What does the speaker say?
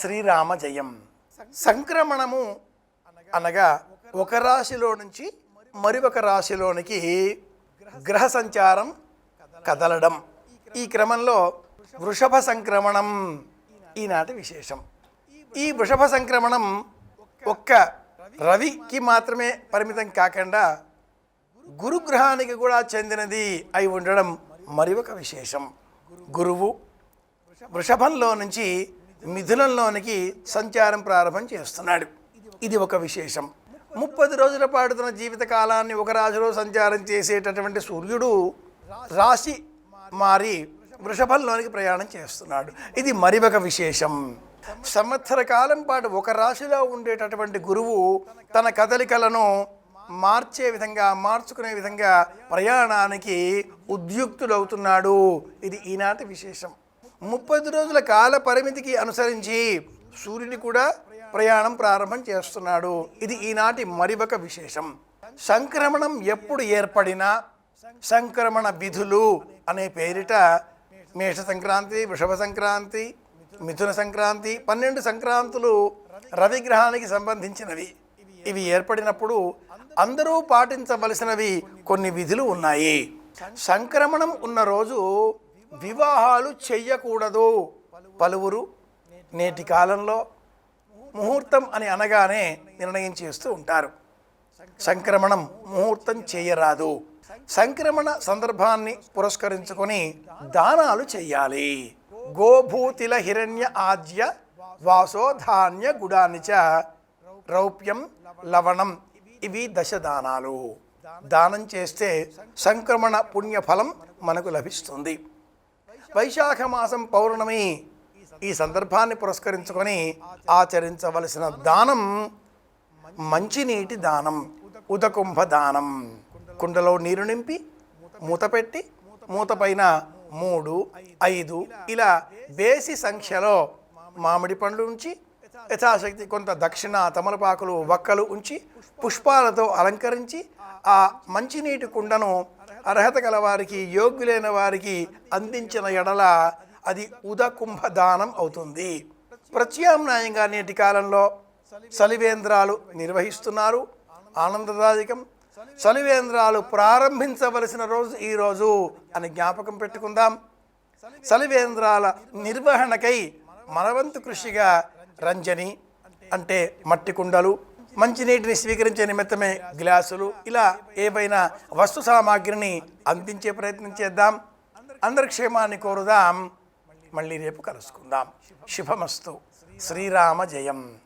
శ్రీరామ జయం. సంక్రమణము అనగా ఒక రాశిలో నుంచి మరి ఒక రాశిలోనికి గ్రహ సంచారం కదలడం. ఈ క్రమంలో వృషభ సంక్రమణం ఈనాటి విశేషం. ఈ వృషభ సంక్రమణం ఒక్క రవికి మాత్రమే పరిమితం కాకుండా గురుగ్రహానికి కూడా చెందినది అయి ఉండడం మరి ఒక విశేషం. గురువు వృషభంలో నుంచి మిథునంలోనికి సంచారం ప్రారంభం చేస్తున్నాడు. ఇది ఒక విశేషం. ముప్పది రోజుల పాటు తన జీవిత కాలాన్ని ఒక రాశిలో సంచారం చేసేటటువంటి సూర్యుడు రాశి మారి వృషభంలోనికి ప్రయాణం చేస్తున్నాడు. ఇది మరి ఒక విశేషం. సంవత్సర కాలం పాటు ఒక రాశిలో ఉండేటటువంటి గురువు తన కదలికలను మార్చే విధంగా మార్చుకునే విధంగా ప్రయాణానికి ఉద్యుక్తుడవుతున్నాడు. ఇది ఈనాటి విశేషం. ముప్పై రోజుల కాల పరిమితికి అనుసరించి సూర్యుని కూడా ప్రయాణం ప్రారంభం చేస్తున్నాడు. ఇది ఈనాటి మరివక విశేషం. సంక్రమణం ఎప్పుడు ఏర్పడినా సంక్రమణ విధులు అనే పేరిట మేష సంక్రాంతి వృషభ సంక్రాంతి మిథున సంక్రాంతి పన్నెండు సంక్రాంతులు రవిగ్రహానికి సంబంధించినవి. ఇవి ఏర్పడినప్పుడు అందరూ పాటించవలసినవి కొన్ని విధులు ఉన్నాయి. సంక్రమణం ఉన్న రోజు వివాహాలు చెయ్యకూడదు. పలువురు నేటి కాలంలో ముహూర్తం అని అనగానే నిర్ణయం చేస్తూ ఉంటారు. సంక్రమణం ముహూర్తం చేయరాదు. సంక్రమణ సందర్భాన్ని పురస్కరించుకొని దానాలు చెయ్యాలి. గోభూతిల హిరణ్య ఆద్య వాసోధాన్య గుడాని చ రౌప్యం లవణం ఇవి దశ దానాలు దానం చేస్తే సంక్రమణ పుణ్యఫలం మనకు లభిస్తుంది. వైశాఖ మాసం పౌర్ణమి ఈ సందర్భాన్ని పురస్కరించుకొని ఆచరించవలసిన దానం మంచినీటి దానం ఉదకుంభ దానం. కుండలో నీరు నింపి మూత పెట్టి మూత పైన మూడు ఐదు ఇలా బేసి సంఖ్యలో మామిడి పండ్లు ఉంచి యథాశక్తి కొంత దక్షిణ తమలపాకులు వక్కలు ఉంచి పుష్పాలతో అలంకరించి ఆ మంచినీటి కుండను అర్హత గల వారికి యోగ్యులైన వారికి అందించిన ఎడల అది ఉదకుంభ దానం అవుతుంది. ప్రత్యామ్నాయంగా నేటి కాలంలో సలివేంద్రాలు నిర్వహిస్తున్నారు. ఆనందదాయకం. సలివేంద్రాలు ప్రారంభించవలసిన రోజు ఈరోజు అని జ్ఞాపకం పెట్టుకుందాం. సలివేంద్రాల నిర్వహణకై మనవంతు కృషిగా రంజని అంటే మట్టి కుండలు మంచినీటిని స్వీకరించే నిమిత్తమే గ్లాసులు ఇలా ఏవైనా వస్తు సామాగ్రిని అందించే ప్రయత్నం చేద్దాం. అందరి క్షేమాన్ని కోరుదాం. మళ్ళీ రేపు కలుసుకుందాం. శుభమస్తు. శ్రీరామ జయం.